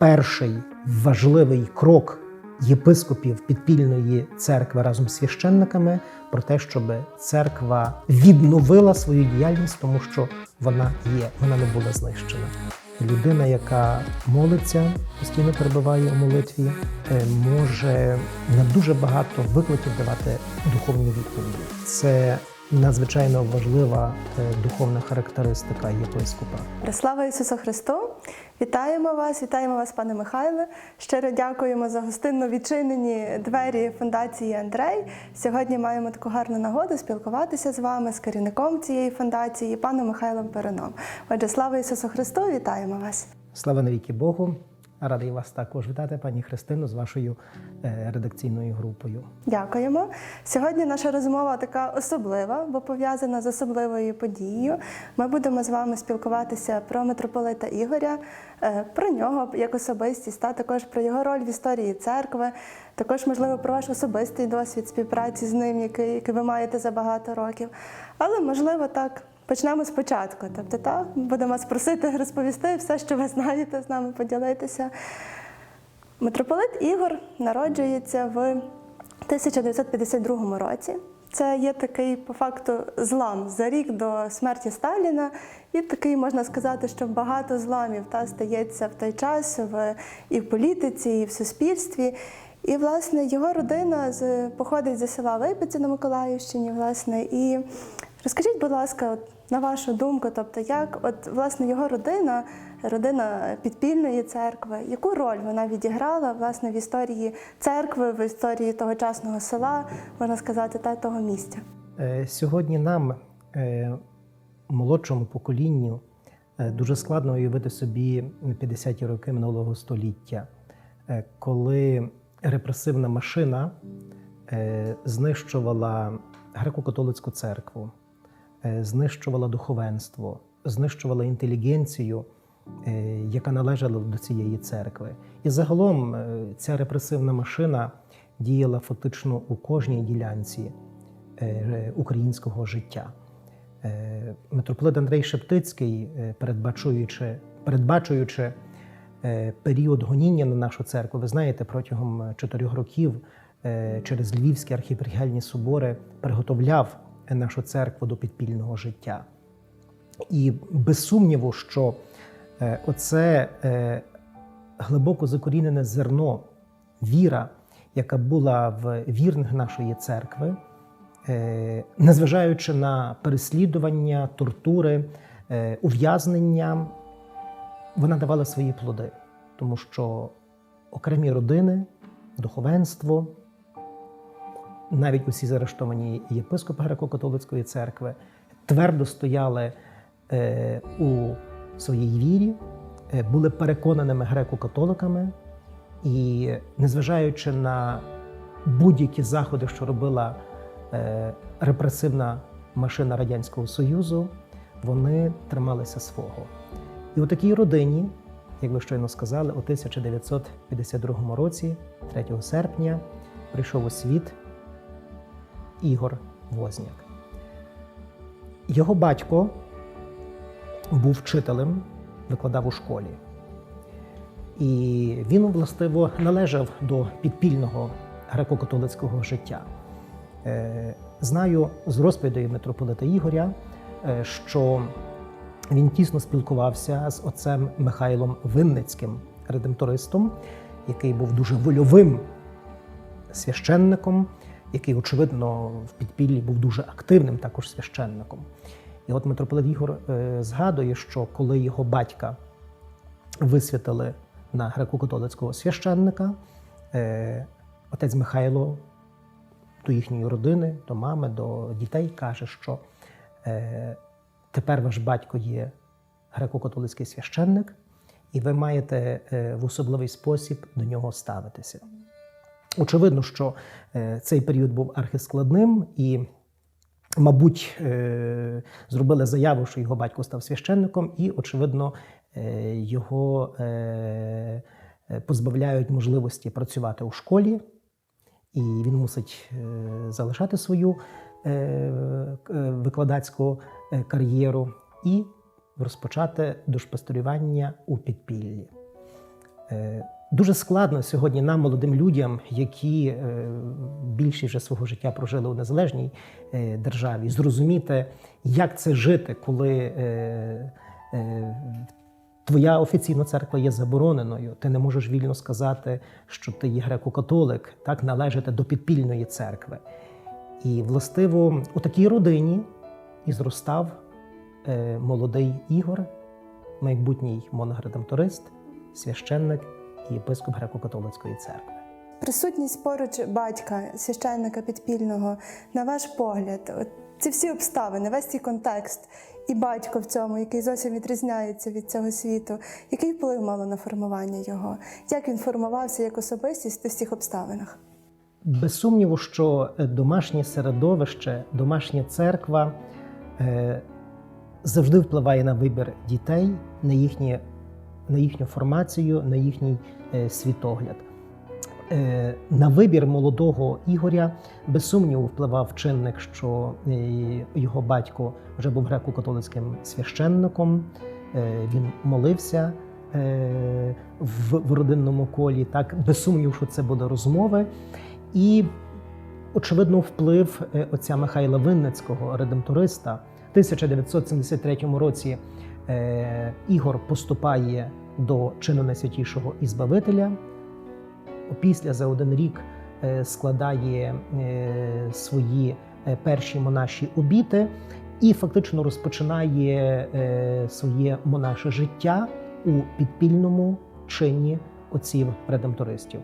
перший важливий крок єпископів підпільної церкви разом з священниками про те, щоб церква відновила свою діяльність, тому що вона є, вона не була знищена. Людина, яка молиться, постійно перебуває у молитві, е, може на дуже багато викликів давати духовні відповіді. Це надзвичайно важлива е, духовна характеристика єпископа. Слава Ісусу Христу! Вітаємо вас, вітаємо вас, пане Михайле. Щиро дякуємо за гостинно відчинені двері фундації Андрей. Сьогодні маємо таку гарну нагоду спілкуватися з вами, з керівником цієї фундації, паном Михайлом Переном. Отже, слава Ісусу Христу! Вітаємо вас! Слава навіки Богу! Радий вас також вітати, пані Христину, з вашою е, редакційною групою. Дякуємо. Сьогодні наша розмова така особлива, бо пов'язана з особливою подією. Ми будемо з вами спілкуватися про митрополита Ігоря, е, про нього як особистість, та також про його роль в історії церкви, також, можливо, про ваш особистий досвід співпраці з ним, який, який ви маєте за багато років. Але, можливо, так. Почнемо спочатку. Тобто, так, будемо вас просити розповісти все, що ви знаєте, з нами поділитися. Митрополит Ігор народжується в 1952 році. Це є такий по факту злам за рік до смерті Сталіна, і такий можна сказати, що багато зламів та стається в той час в і в політиці, і в суспільстві. І власне його родина з походить зі села Липиці на Миколаївщині. Власне, і розкажіть, будь ласка, на вашу думку, тобто, як от власне його родина, родина підпільної церкви, яку роль вона відіграла власне в історії церкви, в історії тогочасного села, можна сказати, та того місця? Е, Сьогодні нам, е, молодшому поколінню, е, дуже складно уявити собі 50-ті роки минулого століття, коли репресивна машина знищувала греко-католицьку церкву, знищувала духовенство, знищувала інтелігенцію, е, яка належала до цієї церкви. І загалом е, ця репресивна машина діяла фактично у кожній ділянці е, українського життя. Е, Митрополит Андрей Шептицький, е, передбачуючи, передбачуючи е, період гоніння на нашу церкву, ви знаєте, протягом чотирьох років е, через Львівські архіпархіальні собори приготовляв нашу церкву до підпільного життя. І без сумніву, що е, оце е, глибоко закорінене зерно, віра, яка була в вірних нашої церкви, е, незважаючи на переслідування, тортури, ув'язнення, вона давала свої плоди, тому що окремі родини, духовенство, навіть усі заарештовані єпископи греко-католицької церкви твердо стояли е, у своїй вірі, е, були переконаними греко-католиками, і незважаючи на будь-які заходи, що робила е, репресивна машина Радянського Союзу, вони трималися свого. І у такій родині, як ви щойно сказали, у 1952 році, 3 серпня, прийшов у світ Ігор Возняк. Його батько був вчителем, викладав у школі. І він, властиво, належав до підпільного греко-католицького життя. Е, Знаю з розповідей митрополита Ігоря, е, що він тісно спілкувався з отцем Михайлом Винницьким, редемтористом, який був дуже вольовим священником, який, очевидно, в підпіллі був дуже активним також священником. І от митрополит Ігор е, згадує, що коли його батька висвятили на греко-католицького священника, е, отець Михайло до їхньої родини, до мами, до дітей каже, що е, тепер ваш батько є греко-католицький священник, і ви маєте в особливий спосіб до нього ставитися. Очевидно, що е, цей період був архискладним і, мабуть, е, зробили заяву, що його батько став священником, і, очевидно, е, його позбавляють можливості працювати у школі, і він мусить залишати свою викладацьку кар'єру і розпочати душпасторювання у підпіллі. Дуже складно сьогодні нам, молодим людям, які е, більшість вже свого життя прожили у незалежній е, державі, зрозуміти, як це жити, коли е, твоя офіційна церква є забороненою. Ти не можеш вільно сказати, що ти є греко-католик, так належати до підпільної церкви. І властиво у такій родині і зростав молодий Ігор, майбутній моногредемторист, священник єпископ греко-католицької церкви. Присутність поруч батька, священника підпільного, на ваш погляд, от ці всі обставини, весь цей контекст, і батько в цьому, який зовсім відрізняється від цього світу, який вплив мало на формування його? Як він формувався як особистість в цих обставинах? Без сумніву, що е, домашнє середовище, домашня церква е, завжди впливає на вибір дітей, на, їхні, на їхню формацію, на їхній е, світогляд. Е, на вибір молодого Ігоря без сумніву впливав чинник, що е, його батько вже був греко-католицьким священником, він молився в, родинному колі. Так, без сумніву, що це були розмови. І, очевидно, вплив отця Михайла Винницького, редемториста. В 1973 році Ігор поступає до чину найсвятішого і Збавителя. Опісля за один рік е, складає е, свої е, перші монаші обіти і фактично розпочинає е, своє монаше життя у підпільному чині отців редемтористів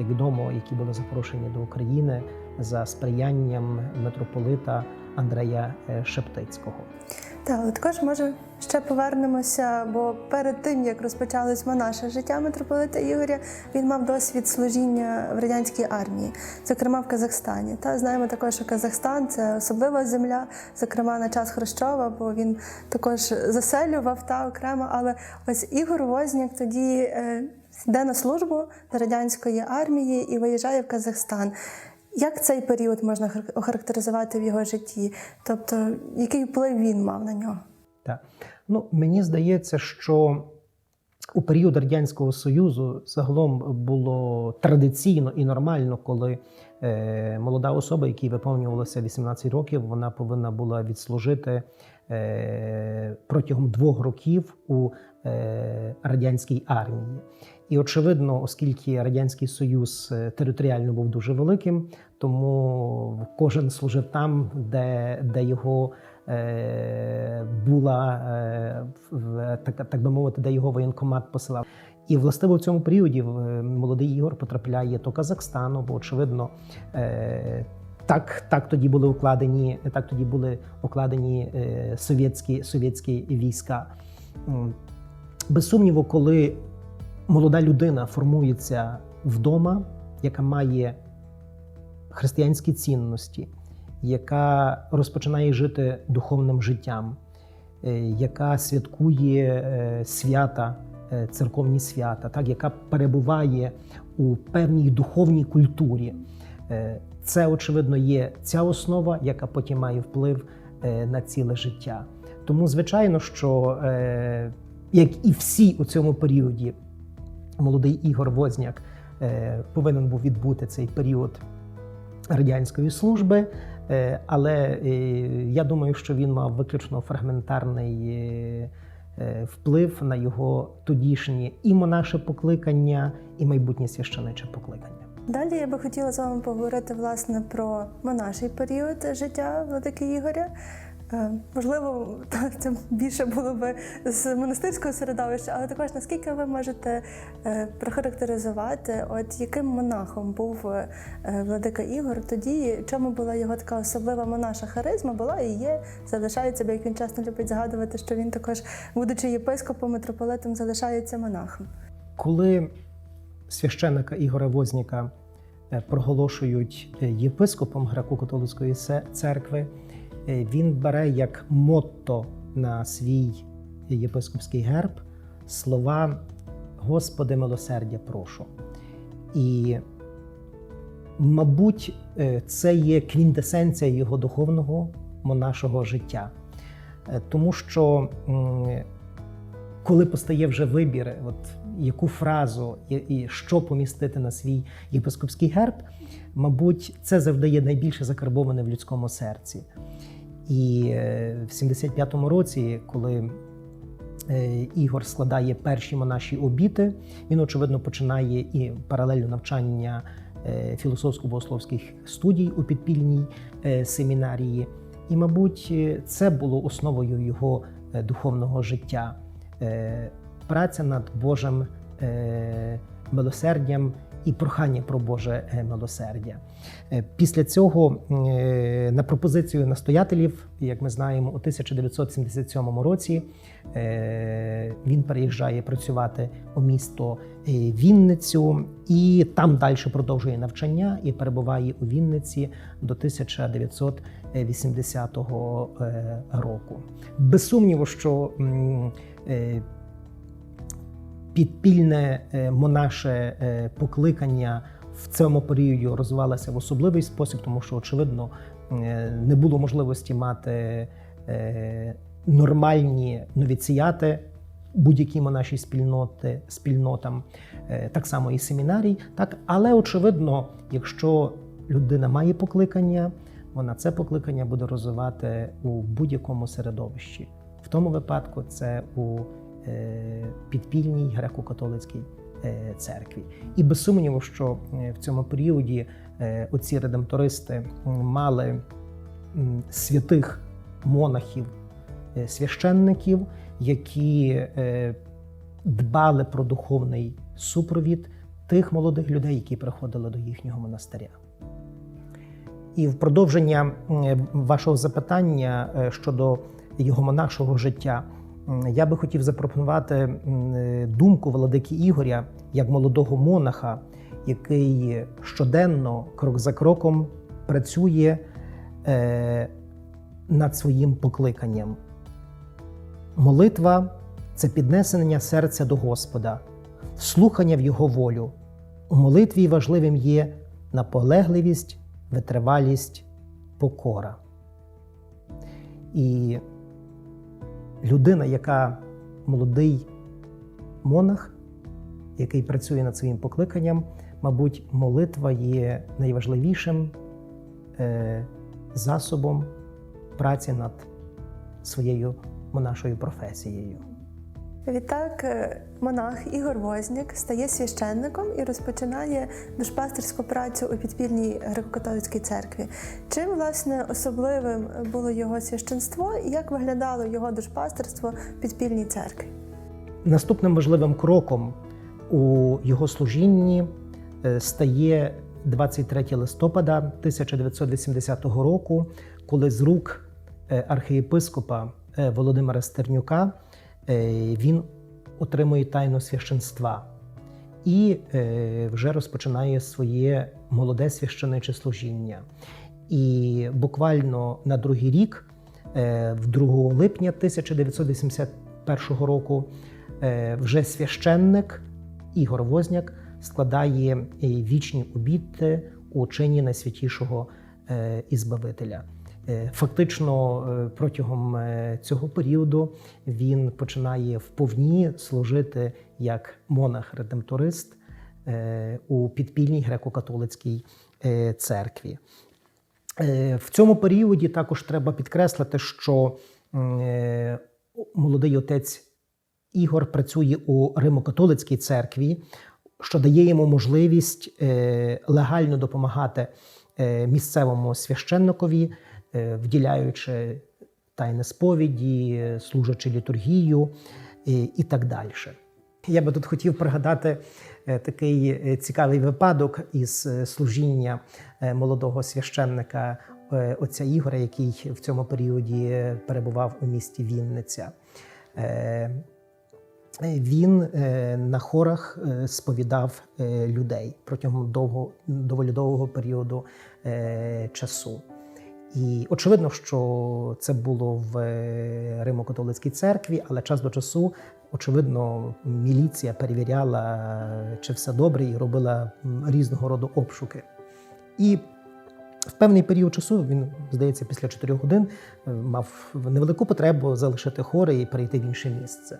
як відомо, які були запрошені до України за сприянням митрополита Андрея е, Шептицького. Так, але також може ще повернемося, бо перед тим як розпочалось наше життя митрополита Ігоря, він мав досвід служіння в радянській армії, зокрема в Казахстані. Та знаємо також, що Казахстан це особлива земля, зокрема на час Хрущова, бо він також заселював та окремо. Але ось Ігор Возняк тоді е, йде на службу до радянської армії і виїжджає в Казахстан. Як цей період можна хар- охарактеризувати в його житті? Тобто, який вплив він мав на нього? Так. Ну, мені здається, що у період Радянського Союзу загалом було традиційно і нормально, коли е, молода особа, якій виповнювалося 18 років, вона повинна була відслужити е, протягом двох років у е, радянській армії. І очевидно, оскільки Радянський Союз е, територіально був дуже великим, тому кожен служив там, де, де його е, була е, так, так би мовити, де його воєнкомат посилав. І властиво в цьому періоді е, молодий Ігор потрапляє до Казахстану, бо очевидно. Е, так, так тоді були укладені, так тоді були укладені е, совєтські, совєтські війська. Без сумніву, коли молода людина формується вдома, яка має християнські цінності, яка розпочинає жити духовним життям, е, яка святкує е, свята, е, церковні свята, так, яка перебуває у певній духовній культурі. Це, очевидно, є ця основа, яка потім має вплив на ціле життя. Тому, звичайно, що як і всі у цьому періоді, молодий Ігор Возняк е, повинен був відбути цей період радянської служби. Е, Але е, я думаю, що він мав виключно фрагментарний вплив на його тодішнє і монаше покликання, і майбутнє священиче покликання. Далі я би хотіла з вами поговорити власне про монаший період життя владики Ігоря. Е, Можливо, це більше було би з монастирського середовища, але також наскільки ви можете е, прохарактеризувати, от яким монахом був е, владика Ігор тоді, чому була його така особлива монаша харизма, була і є, залишається, бо як він часто любить згадувати, що він також, будучи єпископом, митрополитом, залишається монахом. Коли священника Ігоря Возняка е, проголошують єпископом греко-католицької церкви, він бере як мотто на свій єпископський герб слова Господи, милосердя прошу. І, мабуть, е, це є квінтесенція його духовного монашого життя. Е, Тому що коли постає вже вибір, от яку фразу і, що помістити на свій єпископський герб, мабуть, це завжди найбільше закарбоване в людському серці. І е, в 75-му році, коли е, Ігор складає перші монаші обіти, він, очевидно, починає і паралельно навчання е, філософсько-богословських студій у підпільній семінарії. І, мабуть, це було основою його духовного життя. Праця над Божим милосердям і прохання про Боже е, милосердя. Е, Після цього е, на пропозицію настоятелів, як ми знаємо, у 1977 році він переїжджає працювати у місто Вінницю і там далі продовжує навчання і перебуває у Вінниці до 1980 е, року. Без сумніву, що підпільне е, монаше е, покликання в цьому періоді розвивалося в особливий спосіб, тому що, очевидно, е, не було можливості мати нормальні новіціяти будь-які монаші спільноти, спільнотам, так само і семінарій. Так, але очевидно, якщо людина має покликання, вона це покликання буде розвивати у будь-якому середовищі. В тому випадку це у підпільній греко-католицькій е, церкві. І без сумніву, що е, в цьому періоді е, оці редемтористи мали святих монахів, е, священників, які е, дбали про духовний супровід тих молодих людей, які приходили до їхнього монастиря. І в продовження вашого запитання е, щодо його монашого життя, я би хотів запропонувати е, думку владики Ігоря як молодого монаха, який щоденно, крок за кроком, працює е, над своїм покликанням. Молитва це піднесення серця до Господа, слухання в Його волю. У молитві важливим є наполегливість, витривалість, покора. І людина, яка молодий монах, який працює над своїм покликанням, мабуть, молитва є найважливішим е, засобом праці над своєю монашою професією. Відтак, е, монах Ігор Возняк стає священником і розпочинає душпастерську працю у підпільній греко-католицькій церкві. Чим власне особливим було його священство і як виглядало його душпастерство в підпільній церкві? Наступним важливим кроком у його служінні е, стає 23 листопада 1980 року, коли з рук е, архієпископа Володимира Стернюка він отримує тайну священства і е, вже розпочинає своє молоде священиче служіння. І буквально на другий рік, е, в 2 липня 1981 року, е, вже священник Ігор Возняк складає е, вічні обіти у чині найсвятішого е, Ізбавителя. Е, Фактично е, протягом е, цього періоду він починає вповні служити як монах-редемторист у підпільній греко-католицькій церкві. В цьому періоді також треба підкреслити, що молодий отець Ігор працює у Римо-католицькій церкві, що дає йому можливість легально допомагати місцевому священникові, вділяючи тайне сповіді, е, служачи літургію е, і так далі. Я би тут хотів пригадати е, такий е, цікавий випадок із е, служіння е, молодого священника е, отця Ігоря, який в цьому періоді е, перебував у місті Вінниця. Е, Він е, на хорах е, сповідав е, людей протягом довго, доволі довгого періоду е, часу. І очевидно, що це було в Римо-католицькій церкві, але час до часу, очевидно, міліція перевіряла, чи все добре, і робила різного роду обшуки. І в певний період часу, він, здається, після 4 годин е, мав невелику потребу залишити хори і перейти в інше місце.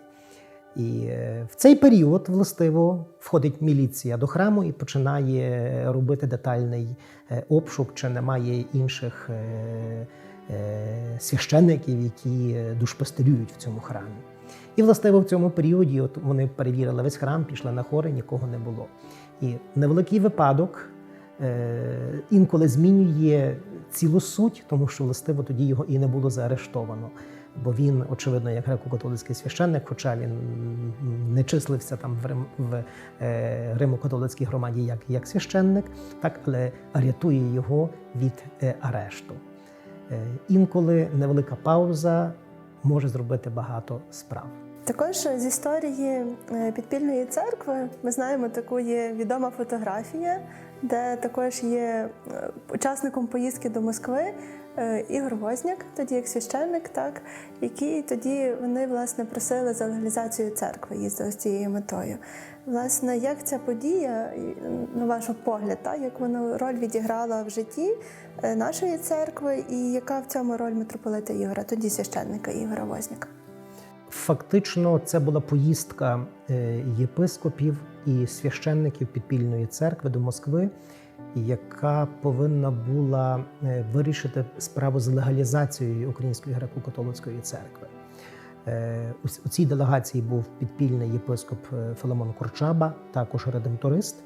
І е, в цей період властиво входить міліція до храму і починає робити детальний е, обшук, чи немає інших е, священників, які душпастерюють в цьому храмі. І властиво в цьому періоді от вони перевірили весь храм, пішли на хори, нікого не було. І невеликий випадок інколи змінює цілу суть, тому що властиво тоді його і не було заарештовано. Бо він, очевидно, як греко-католицький священник, хоча він не числився там в, Рим, в е, Римо-католицькій громаді як, як священник, так, але рятує його від е, арешту. Е, інколи невелика пауза може зробити багато справ. Також з історії е, підпільної церкви ми знаємо таку є відома фотографія, де також є е, учасником поїздки до Москви е, Ігор Возняк, тоді як священник, так який тоді вони власне просили за легалізацію церкви, їздили з цією метою. Власне, як ця подія, на ваш погляд, так, як вона роль відіграла в житті нашої церкви, і яка в цьому роль митрополита Ігора, тоді священника Ігора Возняка? Фактично, це була поїздка е, єпископів і священників підпільної церкви до Москви, яка повинна була е, вирішити справу з легалізацією Української греко-католицької церкви. Е, У цій делегації був підпільний єпископ Филимон Корчаба, також редемторист,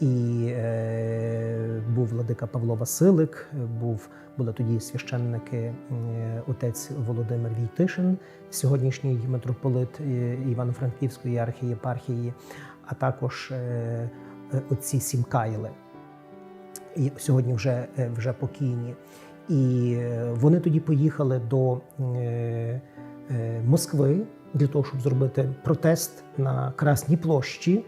і е, був владика Павло Василик, був були тоді священники е, отець Володимир Війтишин, сьогоднішній митрополит е, Івано-Франківської архієпархії, а також е, е, отці Сімкайли, і сьогодні вже, е, вже покійні. І вони тоді поїхали до е, е, Москви для того, щоб зробити протест на Красній площі,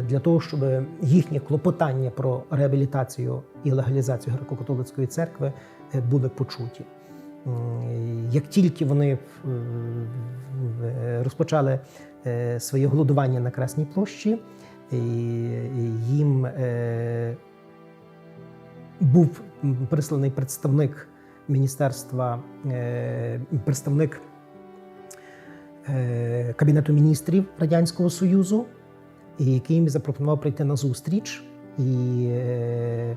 для того, щоб їхнє клопотання про реабілітацію і легалізацію греко-католицької церкви е, були почуті. Як тільки вони е, е, розпочали е, своє голодування на Красній площі, їм е, був присланий представник міністерства, е, представник е, Кабінету міністрів Радянського Союзу, який їм запропонував прийти на зустріч і е,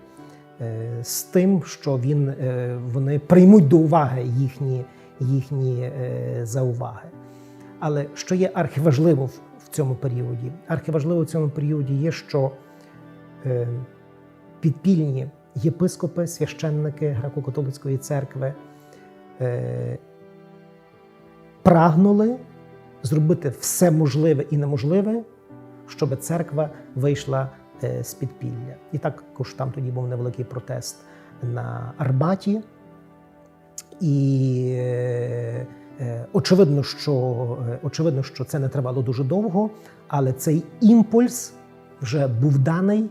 е, з тим, що він, е, вони приймуть до уваги їхні, їхні зауваги. Але що є архиважливо в, цьому періоді? Архиважливо в цьому періоді є, що підпільні єпископи, священники греко-католицької церкви прагнули зробити все можливе і неможливе, щоб церква вийшла е, з підпілля. І також там тоді був невеликий протест на Арбаті. І е, е, очевидно, що, очевидно, що це не тривало дуже довго, але цей імпульс вже був даний,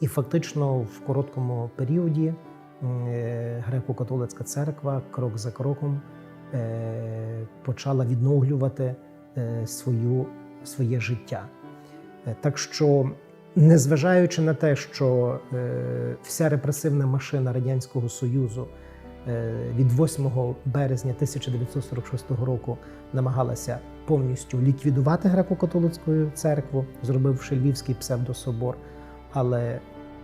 і фактично в короткому періоді греко-католицька церква крок за кроком почала відновлювати свою, своє життя. Е, Так що, незважаючи на те, що е, вся репресивна машина Радянського Союзу е, від 8 березня 1946 року намагалася повністю ліквідувати греко-католицьку церкву, зробивши Львівський псевдособор. Але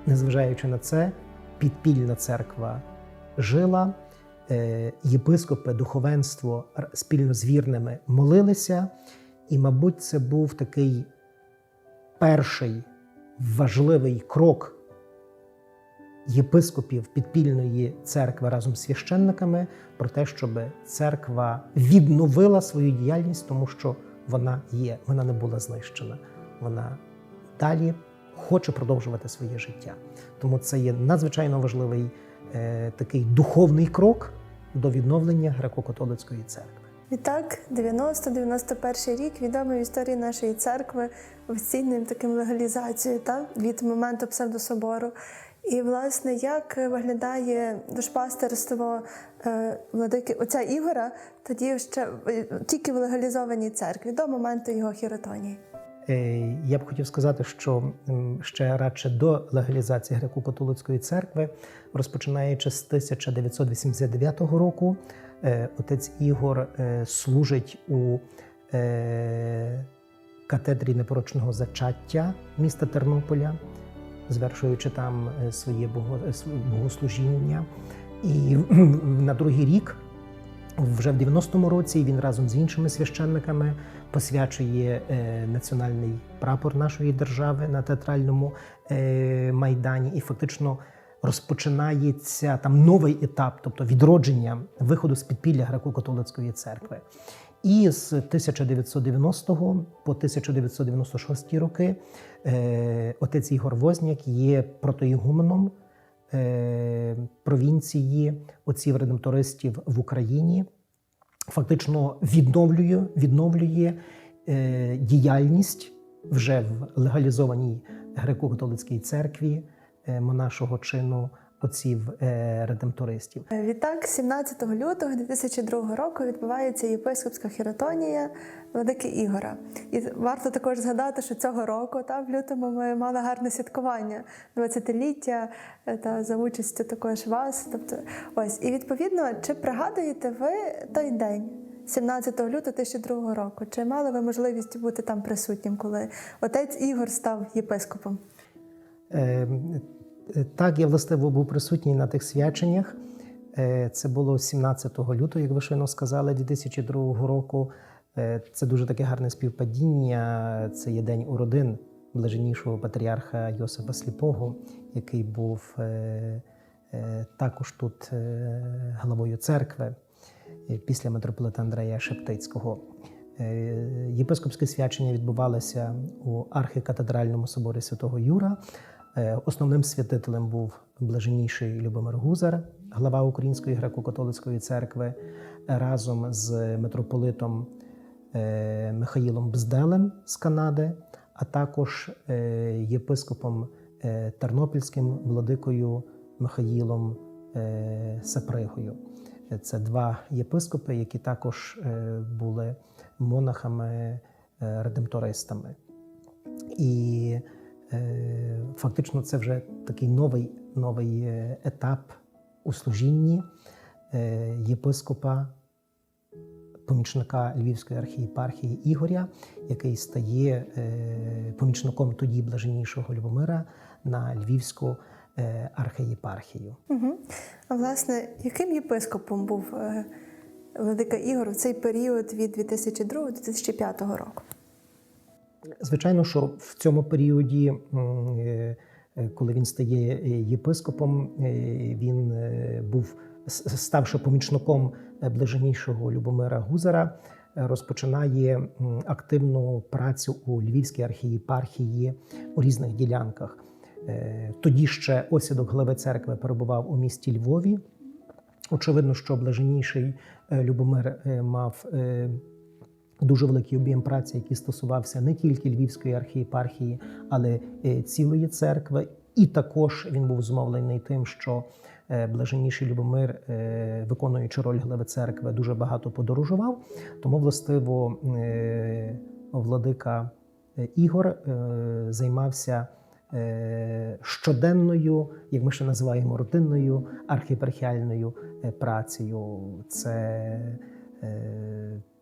незважаючи на це, підпільна церква жила, єпископи, духовенство спільно з вірними молилися, і, мабуть, це був такий перший важливий крок єпископів підпільної церкви разом з священниками про те, щоб церква відновила свою діяльність, тому що вона є, вона не була знищена. Вона далі хоче продовжувати своє життя. Тому це є надзвичайно важливий е, такий духовний крок до відновлення греко-католицької церкви. Відтак, 90-91 рік відомий в історії нашої церкви офіційним таким легалізацією та від моменту псевдособору. І власне, як виглядає душпастерство е, владики отця Ігора, тоді ще е, тільки в легалізованій церкві до моменту його хіротонії. Е, Я б хотів сказати, що ще радше до легалізації греко-католицької церкви, розпочинаючи з 1989 року, отець Ігор е, служить у е, катедрі непорочного зачаття міста Тернополя, звершуючи там е, своє бого- е, св- богослужіння. І на другий рік, вже в 90-му році, він разом з іншими священниками посвячує е, національний прапор нашої держави на театральному е, майдані, і фактично розпочинається там новий етап, тобто відродження виходу з підпілля греко-католицької церкви. І з 1990 по 1996 роки е, отець Ігор Возняк є протоігуменом е, провінції отців редемтористів в Україні. Фактично відновлює, відновлює е, діяльність вже в легалізованій греко-католицькій церкві монашого чину отців е, редемтористів. Е, Відтак, 17 лютого 2002 року відбувається єпископська хіротонія Владики Ігора. І варто також згадати, що цього року, та в лютому, ми мали гарне святкування 20-ліття е, та за участю також вас. Тобто, ось і відповідно, чи пригадуєте ви той день? 17 лютого 2002 року. Чи мали ви можливість бути там присутнім, коли отець Ігор став єпископом? Е, Так, я властиво був присутній на тих свяченнях. Е, Це було 17 лютого, як ви щойно сказали, 2002 року. Е, Це дуже таке гарне співпадіння. Це є день уродин блаженнішого патріарха Йосифа Сліпого, який був також тут главою церкви після митрополита Андрея Шептицького. Єпископське свячення відбувалося у архікатедральному соборі Святого Юра. Е, Основним святителем був блаженніший Любомир Гузар, глава Української греко-католицької церкви, разом з митрополитом е, Михаїлом Бзделем з Канади, а також е, єпископом Тернопільським владикою Михаїлом Сапригою. Це два єпископи, які також були монахами-редемтористами. І фактично це вже такий новий, новий е, етап у служінні е, єпископа, помічника Львівської архієпархії Ігоря, який стає е, помічником тоді блаженнішого Любомира на Львівську е, архієпархію. Угу. А власне, яким єпископом був е, Владика Ігор в цей період від 2002 до 2005 року? Звичайно, що в цьому періоді, е, е, коли він стає е, єпископом, він був ставши помічником блаженнішого Любомира Гузара, е, розпочинає активну працю у Львівській архієпархії у різних ділянках. Тоді ще осідок глави церкви перебував у місті Львові. Очевидно, що блаженніший Любомир мав дуже великий об'єм праці, який стосувався не тільки Львівської архієпархії, але е, цілої церкви. І також він був зумовлений тим, що е, блаженніший Любомир, е, виконуючи роль глави церкви, дуже багато подорожував. Тому, властиво, владика Ігор займався щоденною, як ми ще називаємо, рутинною архієпархіальною е, працею. Це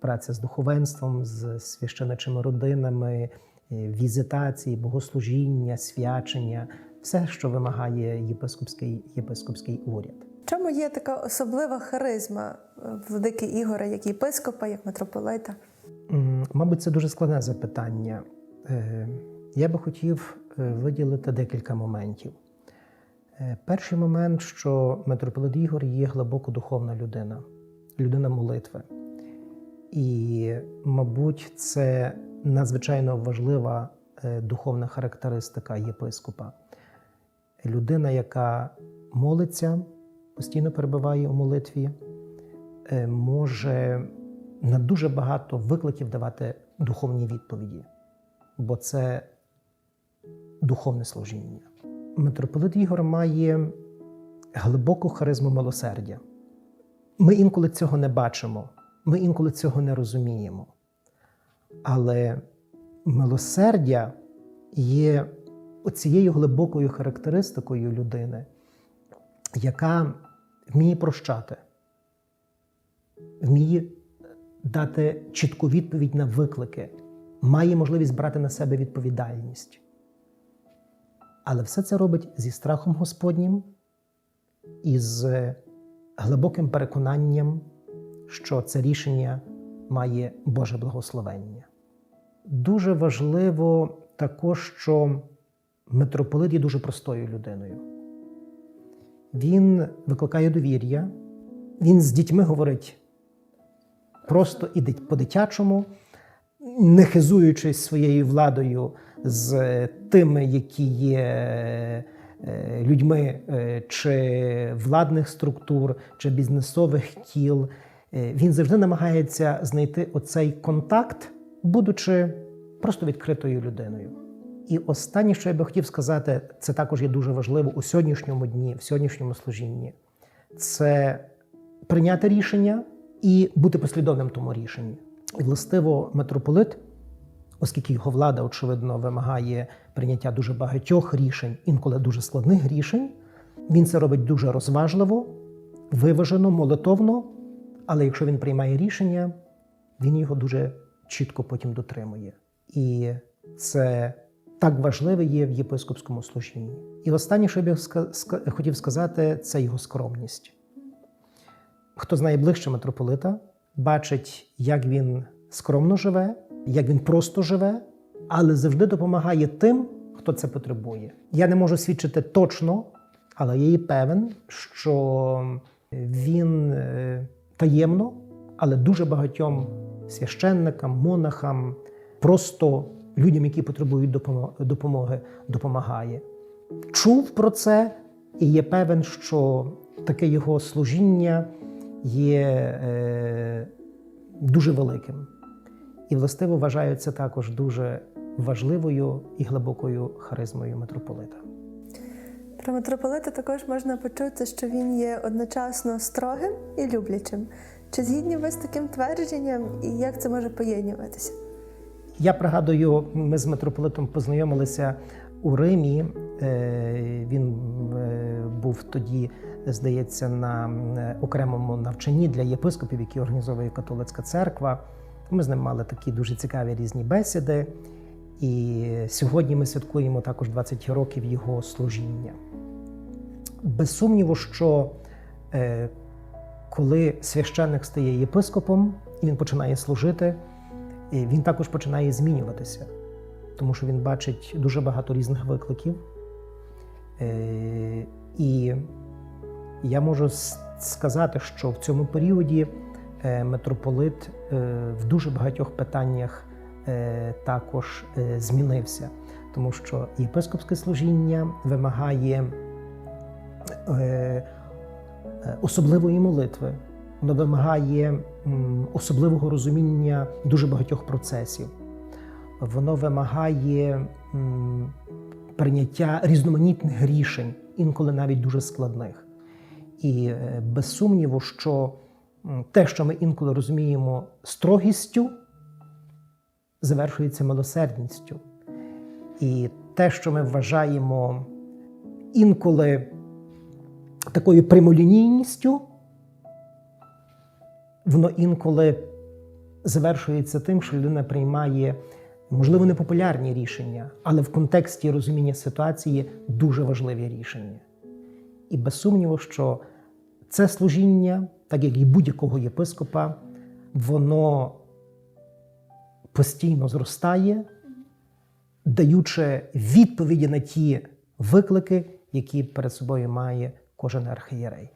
праця з духовенством, з священичими родинами, е, візитації, богослужіння, свячення, все, що вимагає єпископський, єпископський уряд. Чому є така особлива харизма е, Владики Ігора, як єпископа, як митрополита? Мабуть, це дуже складне запитання. Е, Я би хотів виділити декілька моментів. Перший момент, що митрополит Ігор є глибоко духовна людина, людина молитви. І, мабуть, це надзвичайно важлива е, духовна характеристика єпископа. Людина, яка молиться, постійно перебуває у молитві, е, може на дуже багато викликів давати духовні відповіді, бо це духовне служіння. Митрополит Ігор має глибоку харизму милосердя. Ми інколи цього не бачимо, ми інколи цього не розуміємо. Але милосердя є цією глибокою характеристикою людини, яка вміє прощати, вміє дати чітку відповідь на виклики, має можливість брати на себе відповідальність. Але все це робить зі страхом Господнім і з глибоким переконанням, що це рішення має Боже благословення. Дуже важливо також, що митрополит є дуже простою людиною. Він викликає довір'я, він з дітьми говорить просто і по-дитячому, не хизуючись своєю владою з тими, які є е, людьми е, чи владних структур, чи бізнесових кіл. Е, Він завжди намагається знайти оцей контакт, будучи просто відкритою людиною. І останнє, що я би хотів сказати, це також є дуже важливо у сьогоднішньому дні, в сьогоднішньому служінні. Це прийняти рішення і бути послідовним тому рішенні. І властиво митрополит, оскільки його влада, очевидно, вимагає прийняття дуже багатьох рішень, інколи дуже складних рішень, він це робить дуже розважливо, виважено, молитовно, але якщо він приймає рішення, він його дуже чітко потім дотримує. І це так важливе є в єпископському служінні. І останнє, що я хотів сказати, це його скромність. Хто знає ближче митрополита, бачить, як він скромно живе, як він просто живе, але завжди допомагає тим, хто це потребує. Я не можу свідчити точно, але я є певен, що він е, таємно, але дуже багатьом священникам, монахам, просто людям, які потребують допомоги, допомагає. Чув про це і є певен, що таке його служіння є е, дуже великим. І властиво вважаю це також дуже важливою і глибокою харизмою митрополита. Про митрополита також можна почути, що він є одночасно строгим і люблячим. Чи згідні ви з таким твердженням і як це може поєднуватися? Я пригадую, ми з митрополитом познайомилися у Римі. Е, Він е, був тоді, здається, на е, окремому навчанні для єпископів, які організовує католицька церква. Ми з ним мали такі дуже цікаві різні бесіди. І сьогодні ми святкуємо також 20 років його служіння. Без сумніву, що е, коли священник стає єпископом і він починає служити, він також починає змінюватися, тому що він бачить дуже багато різних викликів. Е, І я можу сказати, що в цьому періоді е, митрополит в дуже багатьох питаннях також е, змінився, тому що єпископське служіння вимагає е, е, особливої молитви, воно вимагає особливого розуміння дуже багатьох процесів. Воно вимагає прийняття різноманітних рішень, інколи навіть дуже складних. І е, без сумніву, що те, що ми інколи розуміємо строгістю, завершується милосердністю. І те, що ми вважаємо інколи такою прямолінійністю, воно інколи завершується тим, що людина приймає, можливо, непопулярні рішення, але в контексті розуміння ситуації дуже важливі рішення. І без сумніву, що це служіння, так як і будь-якого єпископа, воно постійно зростає, даючи відповіді на ті виклики, які перед собою має кожен архієрей.